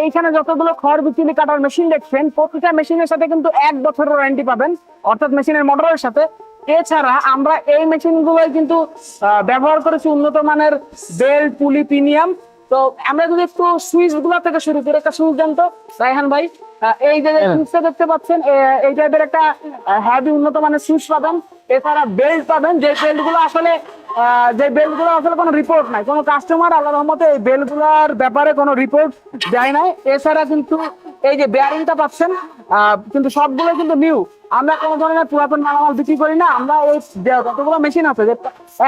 এইখানে যতগুলো খড় বিচুলি কাটার মেশিন দেখছেন প্রতিটা মেশিনের সাথে কিন্তু এক বছরের ওয়ারেন্টি পাবেন। অর্থাৎ মেশিনের মোটরের সাথে। এছাড়া আমরা এই মেশিন গুলোই কিন্তু ব্যবহার করেছি উন্নত মানের বেল্ট পুলি প্রিমিয়াম। তো আমরা যদি একটু সুইচগুলো থেকে শুরু করি একটা সুইচ দেন তো রায়হান ভাই। এই যে হ্যাঁ। সুইচটা দেখতে পাচ্ছেন এই টাইপের একটা হ্যাভি উন্নত মানের সুইচ পাবেন। এছাড়া বেল্ট পাবেন যে বেল্টগুলো আসলে যে বেল্টগুলো আসলে কোনো রিপোর্ট নাই। কোনো কাস্টমার আল্লাহ রহমতে এই বেল্টগুলার ব্যাপারে কোনো রিপোর্ট যায় নাই। এছাড়া কিন্তু এই যে বেয়ারিংটা পাচ্ছেন কিন্তু সবগুলো কিন্তু নিউ আমরা কোনো ধরনের পুরাতন মালামাল বিক্রি করি না। আমরা যে যতগুলো মেশিন আছে, যে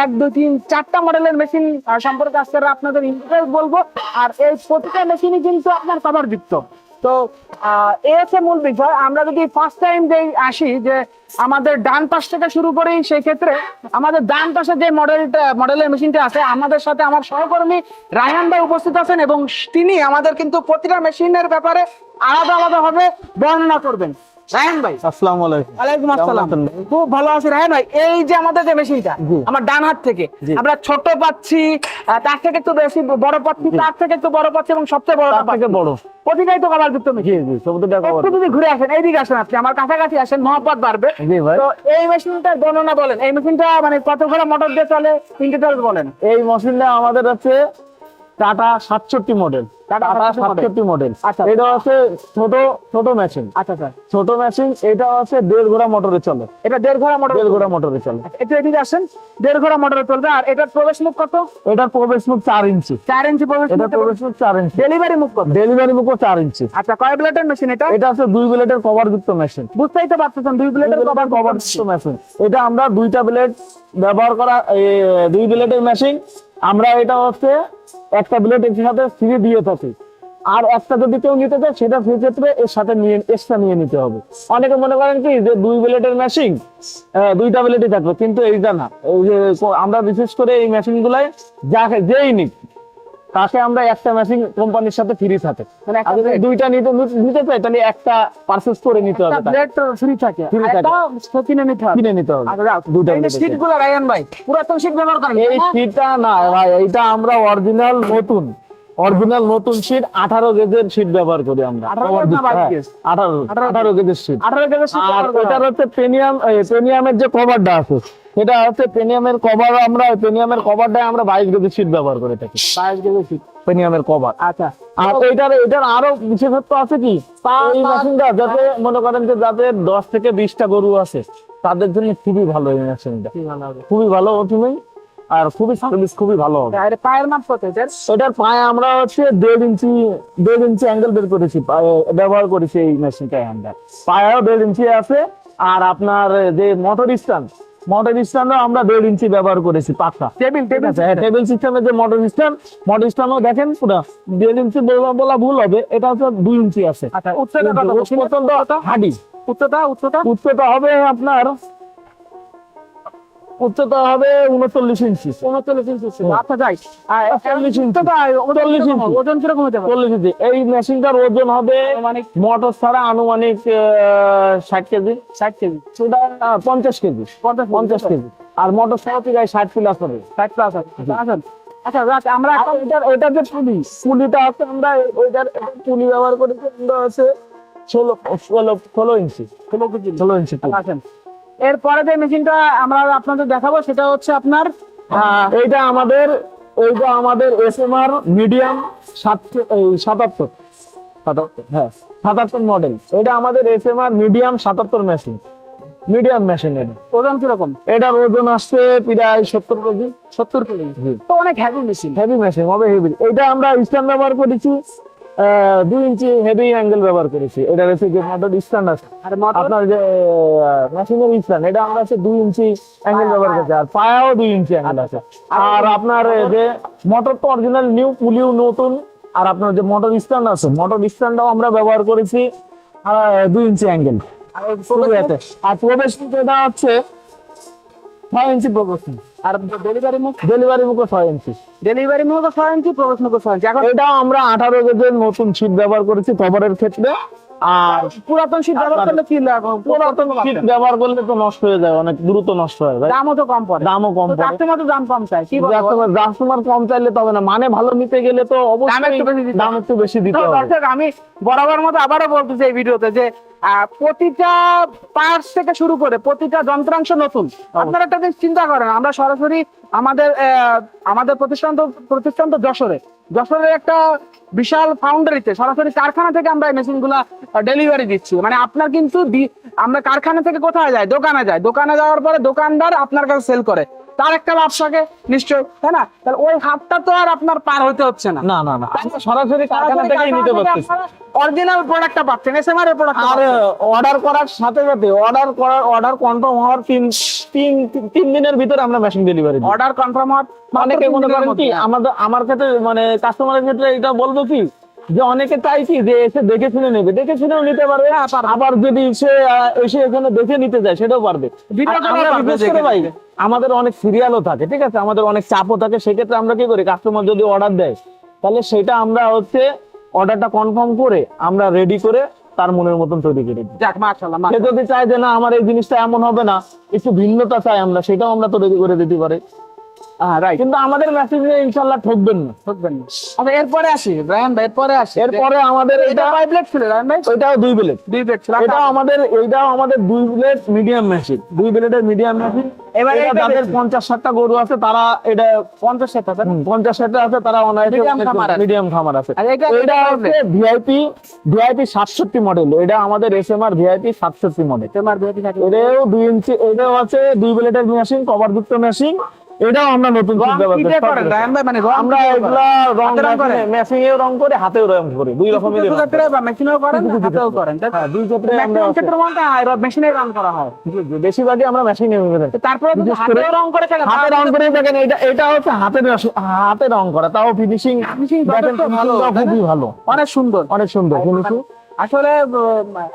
এক, দুই, তিন, চারটা মডেলের মেশিন সম্পর্কে আজকে আপনাদের ইন্টারেস্ট বলব। আর এই প্রতিটা মেশিনই কিন্তু আপনার কভার যুক্ত তো হচ্ছে মূল বিষয়। আমরা যদি ফার্স্ট টাইম যে আসি, যে আমাদের ডান পাশ থেকে শুরু করি সেই ক্ষেত্রে আমাদের ডান পাশে যে মডেলটা মডেলের মেশিনটা আছে, আমাদের সাথে আমার সহকর্মী রায়হান ভাই উপস্থিত আছেন এবং তিনি আমাদের কিন্তু প্রতিটা মেশিনের ব্যাপারে আলাদা আলাদা ভাবে বর্ণনা করবেন। রায়হান ভাই। আসসালামু আলাইকুম ওয়ালাইকুম আসসালাম। খুব ভালো আছি রায়হান ভাই। এই যে আমাদের যে মেশিনটা আমার ডান হাত থেকে আমরা ছোট পাচ্ছি তার থেকে একটু বেশি বড় পাচ্ছি তার থেকে একটু বড় পাচ্ছি এবং সবচেয়ে বড় থেকে বড়। প্রতিটাই তো যুক্ত মেশিন একটু যদি ঘুরে আসেন এইদিকে আসেন আপনি আমার কাছাকাছি আসেন মহব্বত বাড়বে। তো এই মেশিনটার বর্ণনা বলেন। এই মেশিনটা মানে কত ঘোড়া মোটর দিয়ে চলে বলেন। এই মেশিনটা আমাদের আছে টাটা সাতষট্টি মডেল টাটা টাটা 67 model। সাতষট্টি মডেল আচ্ছা। এটা আছে ছোট ছোট মেশিন আচ্ছা স্যার ছোট মেশিন এটা আছে দেড় ঘোড়া মোটরে চলে। এটা দেড় ঘোড়া মোটর দেড় ঘোড়া মোটরে চলে। একটু এদিকে আসেন। দেড় ঘোড়া মোটরে চলবে। আর এটার প্রবেশ মুখ কত? এটার প্রবেশ মুখ চার ইঞ্চি। চার ইঞ্চি প্রবেশ এটা প্রবেশ মুখ চার ইঞ্চি। ডেলিভারি মুখ কত? ডেলিভারি মুখও চার ইঞ্চি। আচ্ছা কয় ব্লেডের মেশিন এটা? এটা আছে দুই ব্লেডের কভার যুক্ত মেশিন বুঝতেই তো পারতেছেন দুই ব্লেডের কভার কভার যুক্ত মেশিন এটা আমরা দুইটা ব্লেড ব্যবহার করা দুই ব্লেডের মেশিন আমরা এটা হচ্ছে একটা ব্লেড এর সাথে ফ্রি দিয়ে থাকে। আর একটা যদি কেউ নিতে চায়, সেটা ফ্রি ক্ষেত্রে এর সাথে নিয়ে এক্সট্রা নিয়ে নিতে হবে। অনেকে মনে করেন কি যে দুই ব্লেডের মেশিন দুইটা ব্লেডই থাকবে। কিন্তু এইটা না আমরা বিশেষ করে এই মেশিন গুলাই যাকে যেই নিক তাকে আমরা একটা মেশিন কোম্পানির সাথে ফ্রি থাকে মানে। দুইটা নিতে নিতে চাই তাহলে একটা পারচেস করে নিতে হবে। ফ্রি থাকে কিনে নিতে হবে কিনে নিতে হবে দুইটা এই যে শীটগুলো রায়হান ভাই পুরাতন শীট ব্যবহার করেন এই না? শীটটা না ভাই এটা আমরা অরিজিনাল নতুন অরিজিনাল নতুন শীট আঠারো গেজের শীট ব্যবহার করি আমরা 18 গেজ না বারো গেজ? আঠারো আঠারো গেজের শীট আঠারো শীট আর হয়। হচ্ছে প্রিমিয়াম প্রিমিয়ামের যে কভারটা আছে সেটা হচ্ছে প্রিমিয়ামের কভার আমরা প্রিমিয়ামের কভারটা আমরা বাইশ গেজের শীট ব্যবহার করে থাকি। বাইশ কেজি শীট প্রিমিয়ামের কভার আচ্ছা। আর এটার এটার আরও বিশেষত্ব আছে কি? এই মেশিনটা যাতে মনে করেন যে যাদের দশ থেকে বিশটা গরু আছে তাদের জন্য খুবই ভালো এই মেশিনটা খুবই ভালো তুমি আর খুবই সার্ভিস খুবই ভালো হবে। আরে পায়ের মাপ কত ওটার পায়ে আমরা হচ্ছে দেড় ইঞ্চি দেড় ইঞ্চি অ্যাঙ্গেল বের করেছি পায়ে ব্যবহার করেছি এই মেশিনটা আমরা। পায়েও দেড় ইঞ্চি আছে আর আপনার যে মোটর স্ট্যান্ড মোটর স্ট্যান্ডও আমরা দেড় ইঞ্চি ব্যবহার করেছি পাকা টেবিল টেবিল হ্যাঁ টেবিল সিস্টেমের যে মডার্ন স্ট্যান্ড মডার্ন স্ট্যান্ডও দেখেন পুরো দেড় ইঞ্চি বলা বলা ভুল হবে এটা হচ্ছে দুই ইঞ্চি আছে। আচ্ছা উচ্চতা কত? হাডি। উচ্চতা উচ্চতা? উচ্চতা হবে আপনার উচ্চতা হবে উনচল্লিশ ইঞ্চি উনচল্লিশ ইঞ্চি আচ্ছা যাই। চল্লিশ ইঞ্চি। ওজন চল্লিশ কীরকম ইঞ্চি। ওজন কীরকম হতে চল্লিশ ইঞ্চি এই মেশিনটার ওজন হবে মানে মোটর ছাড়া আনুমানিক ষাট কেজি। ষাট কেজি। সেটা পঞ্চাশ কেজি। পঞ্চাশ পঞ্চাশ কেজি। আর মোটর ছাড়া ষাট প্লাস হবে। ষাট প্লাস আছে আচ্ছা আচ্ছা আমরা এটার যে পুলি পুলিটা আছে আমরা ওইটার পুলি ব্যবহার করেছি। আমরা আছে ষোলো ষোলো ষোলো ইঞ্চি ষোলো কেজি। ষোলো ইঞ্চি আছেন এরপরে যে মেশিনটা আমরা আপনাদের দেখাবো সেটা হচ্ছে আপনার এইটা আমাদের এইটা আমাদের এস এম আর মিডিয়াম সাত সাতাত্তর সাতাত্তর হ্যাঁ সাতাত্তর মডেল এটা আমাদের এস এম আর মিডিয়াম সাতাত্তর মেশিন মিডিয়াম মেশিন এটা। ওজন কীরকম? এটার ওজন আসছে প্রায় সত্তর কেজি। সত্তর কেজি? তো অনেক হ্যাভি মেশিন হেভি মেশিন হবে হেভি এটা আমরা স্ট্যান্ড ব্যবহার করেছি। দুই ইঞ্চি হেভি অ্যাঙ্গেল ব্যবহার করেছি। এটা হচ্ছে যে মোটর স্ট্যান্ড আছে আর আপনার যে মেশিনের স্ট্যান্ড এটা আমরা হচ্ছে দুই ইঞ্চি অ্যাঙ্গেল ব্যবহার করেছি। আর পায়াও দুই ইঞ্চি অ্যাঙ্গেল আছে। আর আপনার যে মোটর তো অরিজিনাল নিউ পুলিও নতুন। আর আপনার যে মোটর স্ট্যান্ড আছে মোটর স্ট্যান্ডটাও আমরা ব্যবহার করেছি দুই ইঞ্চি অ্যাঙ্গেল আর প্রবেশ এটা হচ্ছে ছয় ইঞ্চি প্রবেশ আর ডেলিভারি মুখ ডেলিভারি মুখও ছয় ইঞ্চি। ডেলিভারি মুখ ছয় ইঞ্চি প্রবেশ মুখ ছয় ইঞ্চি। এখন এটাও আমরা আঠারো গেজের নতুন শীত ব্যবহার করেছি কভারের ক্ষেত্রে। আর পুরাতন শীত ব্যবহার করলে কি পুরাতন শীট ব্যবহার করলে তো নষ্ট হয়ে যায় অনেক দ্রুত নষ্ট হয়ে যায় দামও তো কম পড়ে। দামও কম পড়ে। কাস্টমার তো দাম কম চায় কি কাস্টমার কাস্টমার কম চাইলে তবে না মানে ভালো নিতে গেলে তো অবশ্যই দাম একটু বেশি দিতে হবে। দর্শক আমি বরাবর মতো আবারও বলতেছি এই ভিডিওতে যে প্রতিটা পার্টস থেকে শুরু করে প্রতিটা যন্ত্রাংশ নতুন। আপনারা একটা চিন্তা করেন আমরা সরাসরি আমাদের আমাদের প্রতিষ্ঠান তো প্রতিষ্ঠান তো যশোরে। যশোরের একটা বিশাল ফাউন্ডারিতে সরাসরি কারখানা থেকে আমরা এই মেশিনগুলা ডেলিভারি দিচ্ছি। মানে আপনার কিন্তু আমরা কারখানা থেকে কোথায় যাই? দোকানে যাই। দোকানে যাওয়ার পরে দোকানদার আপনার কাছে সেল করে। তার একটা থাকে নিশ্চয় তাই না? তাহলে ওই হাতটা তো আর আপনার পার হতে হচ্ছে না। না না না সরাসরি কারখানা থেকেই নিতে পারতেছি। অরিজিনাল প্রোডাক্টটা পাচ্ছেন এসএমআর এর প্রোডাক্ট আর অর্ডার করার সাথে সাথে অর্ডার করার অর্ডার কনফার্ম হওয়ার তিন তিন তিন দিনের ভিতরে আমরা মেশিন ডেলিভারি দিই। অর্ডার কনফার্ম হওয়ার অনেকে মনে করেন কি আমাদের আমার ক্ষেত্রে মানে কাস্টমারের ক্ষেত্রে এটা বলব কি যে অনেকে চাই কি যে এসে দেখে শুনে নেবে। দেখে শুনেও নিতে পারবে আবার যদি সে এসে এখানে দেখে নিতে যায় সেটাও পারবে। ভাই আমাদের অনেক সিরিয়ালও থাকে ঠিক আছে? আমাদের অনেক চাপও থাকে সেক্ষেত্রে আমরা কি করি? কাস্টমার যদি অর্ডার দেয় তাহলে সেটা আমরা হচ্ছে অর্ডারটা কনফার্ম করে আমরা রেডি করে তার মনের মতন তৈরি করে দিই যাক মাশাআল্লাহ সে যদি চায় যে না আমার এই জিনিসটা এমন হবে না একটু ভিন্নতা চাই আমরা সেটাও আমরা তৈরি করে দিতে পারি। কিন্তু আমাদের মেসেজে ইনশাল্লাহ ঠকবেন না। বুঝবেন না। আচ্ছা এরপরে আসি রায়ন ভাই এরপরে আসি। এরপরে আমাদের এটা এটা প্লেট ছিল রায়ন ভাই? ওইটাও দুই প্লেট দুই প্লেট ছিল এটাও আমাদের এইটাও আমাদের দুই প্লেট মিডিয়াম মেশিন দুই প্লেটের মিডিয়াম মেশিন এবার যাদের পঞ্চাশ ষাটটা গরু আছে তারা এটা পঞ্চাশ ষাট হুম, পঞ্চাশ ষাটটা আছে তারা অনায়াসে আছে। মিডিয়াম খামার আছে। এটা- হচ্ছে ভিআইপি ভিআইপি সাতষট্টি মডেল এটা আমাদের এস এম আর ভিআইপি সাতষট্টি মডেল এটাও দুই ইঞ্চি এটাও আছে দুই প্লেটের মেশিন কভার যুক্ত মেশিন এটাও আমরা নতুন মানে আমরা এগুলা রং এও করে হাতেও রং করি দুই রকমের দুটো ক্ষেত্রে বা মেশিনেও করেন হাতেও করেন? তাই তো? হ্যাঁ দুই ক্ষেত্রে আমরা ম্যাক্সিমাম ক্ষেত্রে হয় মেশিনে করা হয়। বেশিরভাগই আমরা মেশিং এ করে তারপরে যদি বিশেষ করে হাতেও রং করে থাকেন হাতে রং করে এটা এটা হচ্ছে হাতে হাতে রং করা তাও ফিনিশিং Finishing যথেষ্ট ভালো, খুবই ভালো। অনেক সুন্দর। অনেক সুন্দর ফিনিশিং আসলে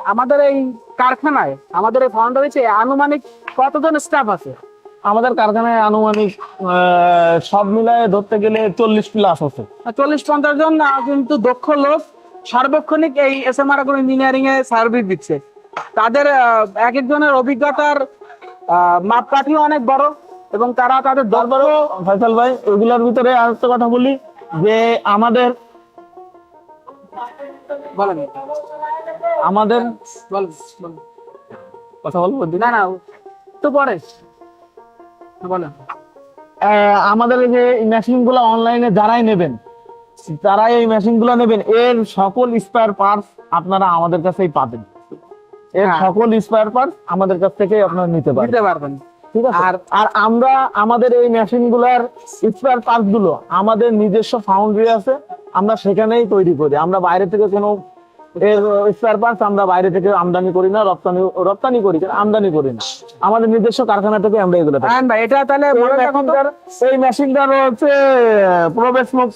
আমাদের এই কারখানায় আমাদের এই ফাউন্ডারিতে আনুমানিক কতজন স্টাফ আছে? আমাদের কারখানায় আনুমানিক সব মিলায় ধরতে গেলে চল্লিশ প্লাস আছে। চল্লিশ পঞ্চাশ জন কিন্তু দক্ষ লোক সার্বক্ষণিক এই এস এম আর ইঞ্জিনিয়ারিং এ সার্ভিস দিচ্ছে। তাদের এক একজনের অভিজ্ঞতার আহ, মাপকাঠিও অনেক বড় এবং তারা তাদের দরবার তারপরেও ফয়সাল ভাই ওইগুলোর ভিতরে আরেকটা কথা বলি যে আমাদের বলেন। আমাদের। কথা বলব না না তো পরে। বলেন। আমাদের যে মেশিনগুলো অনলাইনে যারাই নেবেন যারাই এই মেশিনগুলো নেবেন এর সকল স্পেয়ার পার্টস আপনারা আমাদের কাছেই পাবেন। এর হ্যাঁ। সকল স্পেয়ার পার্টস আমাদের কাছ থেকে আপনারা নিতে পারবেন। দিতে পারবেন। ঠিক আছে? আর আর- আমরা আমাদের এই মেশিনগুলার স্পেয়ার পার্টসগুলো আমাদের নিজস্ব ফাউন্ডারি আছে আমরা সেখানেই তৈরি করি। আমরা বাইরে থেকে কোনো স্পেয়ার পার্টস আমরা বাইরে থেকে আমদানি করি না রপ্তানি রপ্তানি করি আমদানি করি না। আমাদের নিজস্ব কারখানা থেকে আমরা এগুলো ভাই এটা তাহলে এই মেশিনটার মেশিনটার হচ্ছে প্রবেশ মুখ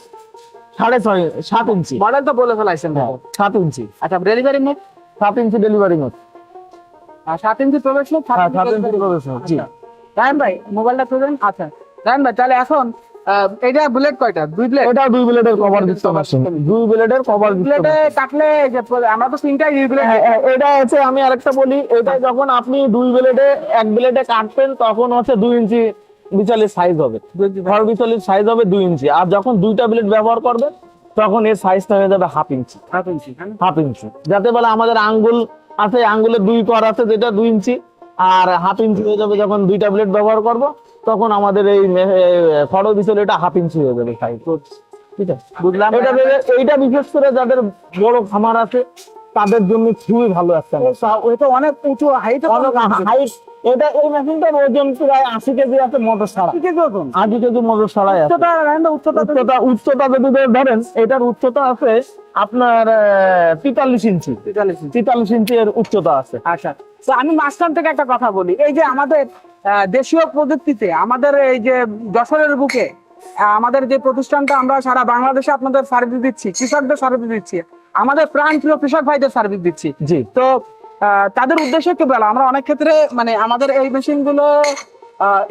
সাড়ে ছয় সাত ইঞ্চি। মডেল তো বলে ফেলাইছেন ভাই। সাত ইঞ্চি। আচ্ছা ডেলিভারি মুখ? সাত ইঞ্চি ডেলিভারি মুখ। আর সাত ইঞ্চি প্রবেশ মুখ সাত হ্যাঁ ইঞ্চি প্রবেশ মুখ। জি। রায়ন ভাই মোবাইলটা আচ্ছা। রায়ন ভাই তাহলে এখন এটা বুলেট কয়টা? দুই প্লেট এটা দুই ব্লেডের কভার মেশিন দুই ব্লেডের কভার প্লেটে কাটলে যে আমরা তো তিনটাই দুই প্লেট হ্যাঁ, হ্যাঁ, এটা হচ্ছে আমি আরেকটা বলি এটা যখন আপনি দুই ব্লেডে এক ব্লেডে কাটবেন তখন হচ্ছে দুই ইঞ্চি বিচালির সাইজ হবে। ঘর বিচালির সাইজ হবে দুই ইঞ্চি আর যখন দুইটা ব্লেড ব্যবহার করবেন তখন এর সাইজটা হয়ে যাবে হাফ ইঞ্চি। সাত ইঞ্চি হ্যাঁ? Half inch. যাতে বলে আমাদের আঙ্গুল আছে আঙ্গুলের দুই কর আছে যেটা দুই ইঞ্চি আর হাফ ইঞ্চি হয়ে যাবে যখন দুই ট্যাবলেট ব্যবহার করব তখন আমাদের এই ফটো বিচল এটা হাফ ইঞ্চি হয়ে যাবে সাইজ ঠিক আছে? বুঝলাম এটা এইটা বিশেষ করে যাদের বড় খামার আছে তাদের জন্য খুবই ভালো একটা তো অনেক উঁচু হাইট অনেক হাইট এটা এই মেশিনটার ওজন প্রায় আশি কেজি আছে মোটর ছাড়া। আশি কেজি মোটর ছাড়াই আছে। উচ্চতা উচ্চতা উচ্চতা যদি ধরেন এটার উচ্চতা আছে আপনার তেতাল্লিশ ইঞ্চি। তেতাল্লিশ ইঞ্চি। তেতাল্লিশ ইঞ্চি এর উচ্চতা আছে। আচ্ছা। তো আমি মাঝখান থেকে একটা কথা বলি। এই যে আমাদের দেশীয় প্রযুক্তিতে আমাদের এই যে যশোরের বুকে আমাদের যে প্রতিষ্ঠানটা আমরা সারা বাংলাদেশে আপনাদের সার্ভিস দিচ্ছি কৃষকদের সার্ভিস দিচ্ছি আমাদের প্রাণ প্রিয় কৃষক ভাইদের সার্ভিস দিচ্ছি। জি। তো তাদের উদ্দেশ্যে একটু বলা। আমরা অনেক ক্ষেত্রে মানে আমাদের এই মেশিনগুলো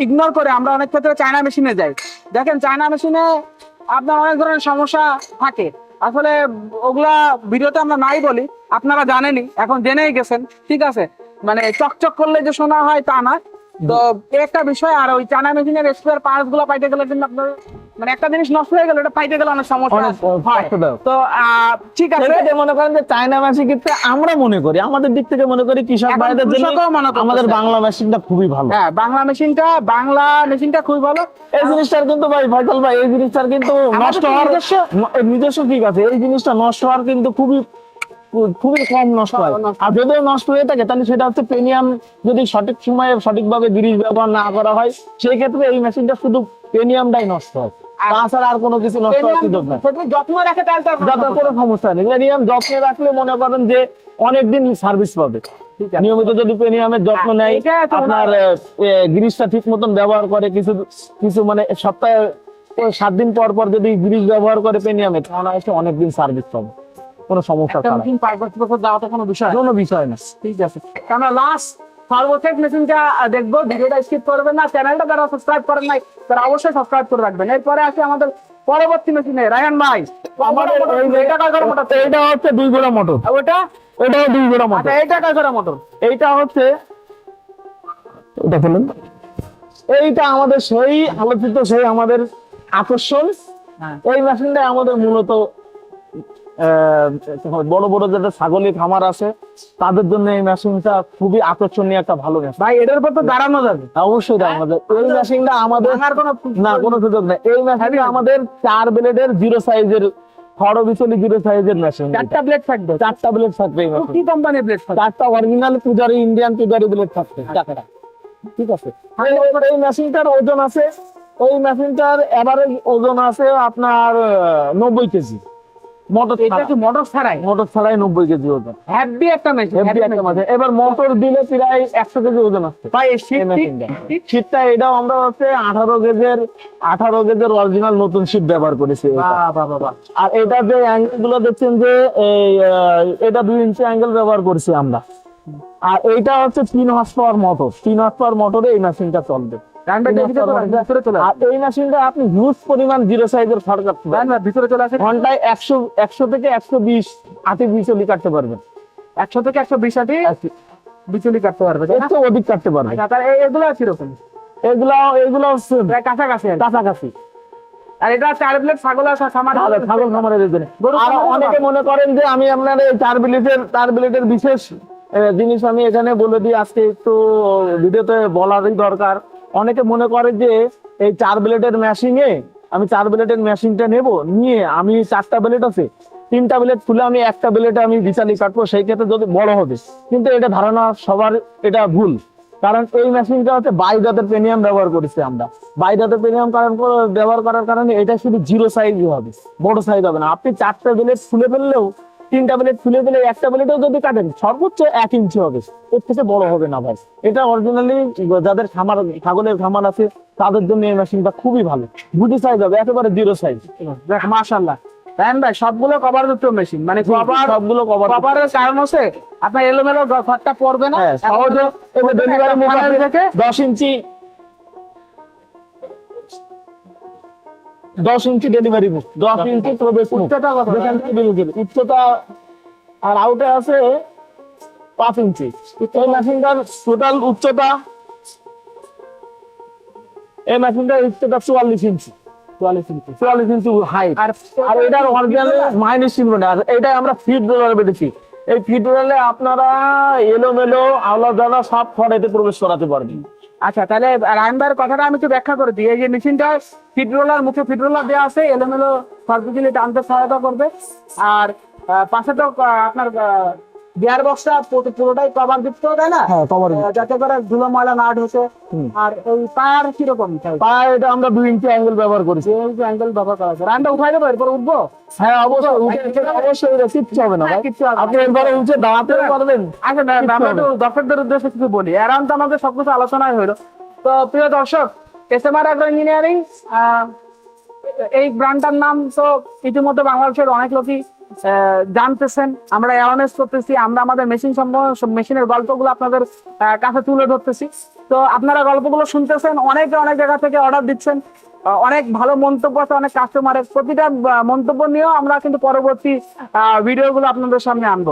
ইগনোর করে আমরা অনেক ক্ষেত্রে চায়না মেশিনে যাই। দেখেন চায়না মেশিনে আপনার অনেক ধরনের সমস্যা থাকে। আসলে ওগুলা ভিডিওতে আমরা নাই বলি আপনারা জানেনই এখন জেনেই গেছেন ঠিক আছে? মানে চকচক করলে যে শোনা হয় তা না। তো একটা বিষয় আর ওই চানা মেশিনের স্পেয়ার পার্টসগুলো পাইতে গেলে কিন্তু আপনার মানে একটা জিনিস নষ্ট হয়ে গেলে এটা পাইতে গেলে অনেক সমস্যা হয়। তো ঠিক আছে। সেক্ষেত্রে মনে করেন যে চায়না মেশিন কিন্তু আমরা মনে করি আমাদের দিক থেকে মনে করি কৃষক ভাইদের জন্য। আমাদের বাংলা মেশিনটা খুবই ভালো। হ্যাঁ বাংলা মেশিনটা বাংলা মেশিনটা খুবই ভালো। এই জিনিসটার কিন্তু ভাই ফয়সাল ভাই এই জিনিসটার কিন্তু নষ্ট হওয়ার নিজস্ব ঠিক আছে এই জিনিসটা নষ্ট হওয়ার কিন্তু খুবই খুবই কম নষ্ট হয়। আর যদিও নষ্ট হয়ে থাকে তাহলে সেটা হচ্ছে পেনিয়াম যদি সঠিক সময়ে সঠিকভাবে গ্রিজ ব্যবহার না করা হয় সেই ক্ষেত্রে এই মেশিনটা শুধু পেনিয়ামটাই নষ্ট হয়। তাছাড়া আর কোনো কিছু নষ্ট হওয়ার সুযোগ নাই। যত্ন রাখে তাহলে তার কোনো সমস্যা নেই। পেনিয়াম যত্নে রাখলে মনে করেন যে অনেকদিন সার্ভিস পাবে। ঠিক আছে। নিয়মিত যদি পেনিয়ামের যত্ন হ্যাঁ, নেয় আপনার গ্রিসটা ঠিক মতন ব্যবহার করে কিছু কিছু মানে সপ্তাহে সাত দিন পর পর যদি গ্রিস ব্যবহার করে পেনিয়ামে তাহলে অনেকদিন সার্ভিস পাবে। কোনো সমস্যা ছাড়া। পাঁচ বছর কোনো বিষয় কোনো বিষয় না। ঠিক আছে। আমরা লাস্ট সর্বশেষ মেশিনটা দেখব ভিডিওটা স্কিপ করবেন না চ্যানেলটা যারা সাবস্ক্রাইব করেন নাই তারা অবশ্যই সাবস্ক্রাইব করে রাখবেন। এরপরে আছে আমাদের পরবর্তী মেশিনে রায়হান ভাই। আমাদের এটা হচ্ছে দুই গোড়া মোটর আর ওটা দুই গোড়া মোটর এইটা কয় করে মোটর এইটা হচ্ছে এইটা আমাদের সেই আলোচিত সেই আমাদের আকর্ষণ। হ্যাঁ। এই মেশিনটা আমাদের মূলত বড় বড় যাদের ছাগলি খামার আছে তাদের জন্য এই মেশিনটা খুবই আকর্ষণীয় একটা ভালো মেশিন। ভাই এটার উপর তো দাঁড়ানো যাবে। অবশ্যই তাই আমাদের এই মেশিনটা আমাদের না কোনো সুযোগ নেই। এই মেশিনটা আমাদের চার ব্লেডের জিরো সাইজের খড় বিচলি জিরো সাইজের মেশিন। চারটা ব্লেড থাকবে? চারটা ব্লেড থাকবে কি কোম্পানির ব্লেড থাকবে? চারটা অরিজিনাল পূজারি ইন্ডিয়ান পূজারি ব্লেড থাকবে। চারটা। ঠিক আছে। এই- মেশিনটার ওজন আছে ওই মেশিনটার এভারেজ ওজন আছে আপনার নব্বই কেজি। মোটর এটা কি মোটর ছাড়াই? মোটর ছাড়াই নব্বই কেজি ওজন। হ্যাভি একটা এবার মোটর দিলে প্রায় একশো কেজি ওজন আসছে। ভাই শীতটা এটাও আমরা হচ্ছে আঠারো আঠারো অরিজিনাল নতুন শীত ব্যবহার করেছি আর এটা যে অ্যাঙ্গেলগুলো দেখছেন যে এটা দুই ইঞ্চি অ্যাঙ্গেল ব্যবহার করছি আমরা। আর এইটা হচ্ছে তিন হর্স পাওয়ার মোটর তিন হর্স পাওয়ার মোটরে এই মেশিনটা চলবে। রায়হান ভাই ভিতরে চলে আসে, ভিতরে চলে আর আসে। এই মেশিনটা আপনি হিউজ পরিমাণ জিরো সাইজের খড় কাটতে পারবেন ভিতরে চলে আসে। ঘন্টায় একশো একশো থেকে একশো বিশ আটি বিচলি কাটতে পারবেন। একশো থেকে একশো বিশ আটি বিচুলি কাটতে পারবে তাই এর না? তো অধিক কাটতে পারবেন। তার এই- এগুলো কীরকম এগুলা এগুলো কাছাকাছি কাছাকাছি। আর এটা চার প্লেট ছাগল আর খামার ছাগল খামারের জন্য আর অনেকে মনে করেন যে আমি আপনার এই চার বিলিটের চার বিলিটের বিশেষ জিনিস আমি এখানে বলে দিই আজকে একটু ভিডিওতে বলারই দরকার। অনেকে মনে করে যে এই চার ব্লেডের মেশিনে আমি চার ব্লেডের মেশিনটা নেব, নিয়ে আমি চারটা ব্লেড আছে, তিনটা ব্লেড খুলে আমি একটা ব্লেডে আমি বিচালি কাটবো, সেই ক্ষেত্রে যদি বড় হবে। কিন্তু এটা ধারণা সবার, এটা ভুল। কারণ এই মেশিনটা হচ্ছে বাইদাতের পেনিয়াম ব্যবহার করেছি আমরা। বাইদাতের পেনিয়াম কারণ ব্যবহার করার কারণে এটা শুধু জিরো সাইজই হবে, বড় সাইজ হবে না। আপনি চারটা ব্লেড খুলে ফেললেও তিনটা খুলে ফেলে একটা ব্লেডও যদি কাটেন সর্বোচ্চ এক ইঞ্চি হবে। এর থেকে বড় হবে না ভাই। এটা অরিজিনালি যাদের খামার ছাগলের খামার আছে তাদের জন্য এই মেশিনটা খুবই ভালো। গুটি সাইজ হবে একেবারে জিরো সাইজ দেখ মাশাআল্লাহ। রায়হান ভাই সবগুলো কভার যুক্ত মেশিন মানে কভার সবগুলো কভার কভারের কারণ হচ্ছে আপনার এলোমেলো ঘরটা পড়বে না। হ্যাঁ সহজে ডেলিভারি থেকে দশ ইঞ্চি দশ ইঞ্চি ডেলিভারি মুখ দশ ইঞ্চি প্রবেশ উচ্চতা। উচ্চতা আর আউটে আছে পাঁচ ইঞ্চি। এই মেশিনটার টোটাল উচ্চতা এই মেশিনটার উচ্চতা চুয়াল্লিশ ইঞ্চি। চুয়াল্লিশ ইঞ্চি। চুয়াল্লিশ ইঞ্চি হাইট আর আর এটার অরিজিনাল মাইনাস চিনবে না এটা আমরা ফিট রোলার বেঁধেছি। এই ফিট আপনারা এলোমেলো আওলা দানা সব খড়েতে প্রবেশ করাতে পারবেন। আচ্ছা তাহলে রায়নবার কথাটা আমি একটু ব্যাখ্যা করে দিই। এই যে মেশিনটা ফিডরোলার, মুখে ফিড রোলার দেওয়া আছে, এলোমেলো সর্বিগুলি টানতে সহায়তা করবে। আর পাশে তো আপনার বিয়ার বক্সটা পুরোটাই কভার যুক্ত তাই না? হ্যাঁ যাতে করে ধুলো ময়লা না ঢোকে। আর এই পায়ার কীরকম এটা আমরা দুই ইঞ্চি অ্যাঙ্গেল ব্যবহার করেছি। অ্যাঙ্গেল ব্যবহার করা আছে রানটা উঠাই দেবো এরপর উঠবো? হ্যাঁ অবশ্যই। উঠে অবশ্যই কিচ্ছু হবে না ভাই। কিচ্ছু আপনি এরপরে উঠে দাঁড়াতে পারবেন। আচ্ছা একটু দর্শকদের উদ্দেশ্যে কিছু বলি। তো আমাদের সবকিছু আলোচনায় হলো তো প্রিয় দর্শক এসএমআর অ্যাগ্রো ইঞ্জিনিয়ারিং এই ব্র্যান্ডটার নাম তো ইতিমধ্যে বাংলাদেশের অনেক লোকই জানতেছেন, আমরা অ্যাওয়ারনেস করতেছি, আমরা আমাদের মেশিন সম্বন্ধে মেশিনের গল্পগুলো আপনাদের কাছে তুলে ধরতেছি। তো আপনারা গল্পগুলো শুনতেছেন, অনেকে অনেক জায়গা থেকে অর্ডার দিচ্ছেন অনেক ভালো মন্তব্য আছে, অনেক কাস্টমারের প্রতিটা মন্তব্য নিয়েও আমরা কিন্তু পরবর্তী ভিডিওগুলো আপনাদের সামনে আনব।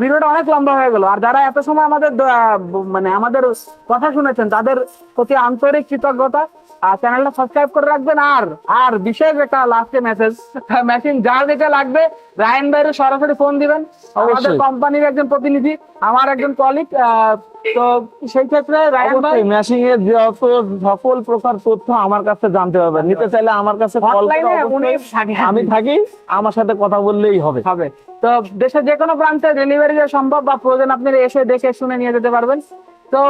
ভিডিওটা অনেক লম্বা হয়ে গেল, আর যারা এত সময় আমাদের মানে আমাদের কথা শুনেছেন তাদের প্রতি আন্তরিক কৃতজ্ঞতা আর চ্যানেলটা সাবস্ক্রাইব করে রাখবেন। আর আর বিশেষ একটা লাস্টে মেসেজ মেশিন যার যেটা লাগবে রায়ন বাইরে সরাসরি ফোন দিবেন। আমাদের কোম্পানির একজন প্রতিনিধি আমার একজন কলিগ তো সেই ক্ষেত্রে রায়ন ভাই মেশিং এর যত সকল প্রকার তথ্য আমার কাছে জানতে হবে। নিতে চাইলে আমার কাছে কল। আমি থাকি আমার সাথে কথা বললেই হবে। হবে। তো দেশের যে কোনো প্রান্তে ডেলিভারি সম্ভব বা প্রয়োজন আপনি এসে দেখে শুনে নিয়ে যেতে পারবেন। তো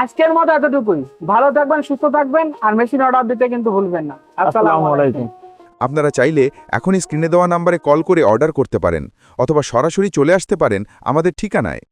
আজকের মতো এতটুকুই। ভালো থাকবেন সুস্থ থাকবেন আর মেশিন অর্ডার দিতে কিন্তু ভুলবেন না। আসসালামু আলাইকুম। আপনারা চাইলে এখনই স্ক্রিনে দেওয়া নাম্বারে কল করে অর্ডার করতে পারেন অথবা সরাসরি চলে আসতে পারেন আমাদের ঠিকানায়।